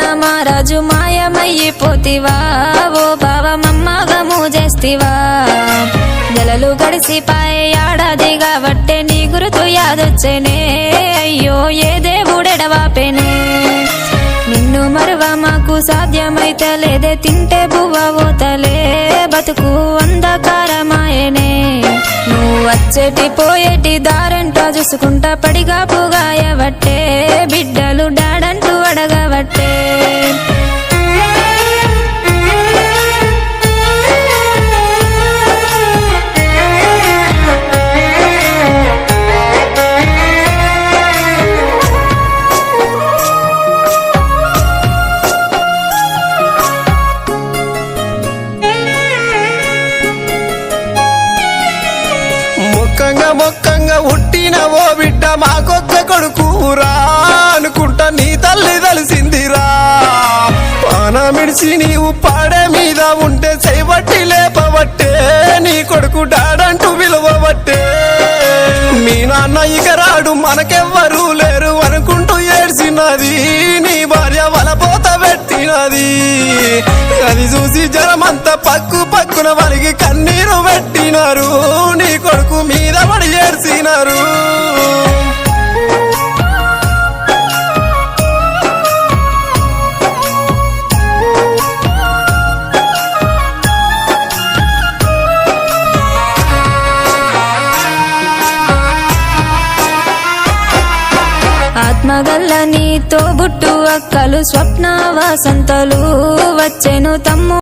రాజు మాయమయ్యిపోతివా ఓ బావమ్మగము చేస్తివా నెలలు గడిసిపాయే ఏడాదిగా వట్టే నీ గురుతు యాదొచ్చేనే. అయ్యో ఏ దేవుడెడవాపెనే నిన్ను మరువ మాకు సాధ్యమైతే లేదే తింటే బువ్వ బతుకు అంధకారమాయనే. నువ్వు వచ్చేటి పోయేటి దారంటా చూసుకుంటా పడిగా పుగాయవట్టే. బిడ్డ మొక్కంగా మొక్కంగా ఉట్టిన ఓ బిడ్డ మాకొక్క కొడుకురా అనుకుంటా నీ తల్లి తెలిసిందిరా. పానమిడిచి నీవు పాడే మీద ఉంటే చేయబట్టి లేపబట్టే నీ కొడుకు డాడంటూ విలువబట్టే. మీ నాన్న ఇక రాడు మనకెవ్వరూ లేరు అనుకుంటూ ఏడ్చినది నీ భార్య వలపోత పెట్టినది. అది చూసి జనమంతా పక్కు పక్కున వలిగి కన్నీరు పెట్టినారు. కొడుకు మీద పడి ఏడ్చినారు. ఆత్మగల్ల నీతో బుట్టు అక్కలు స్వప్న వసంతలు వచ్చెను తమ్ము.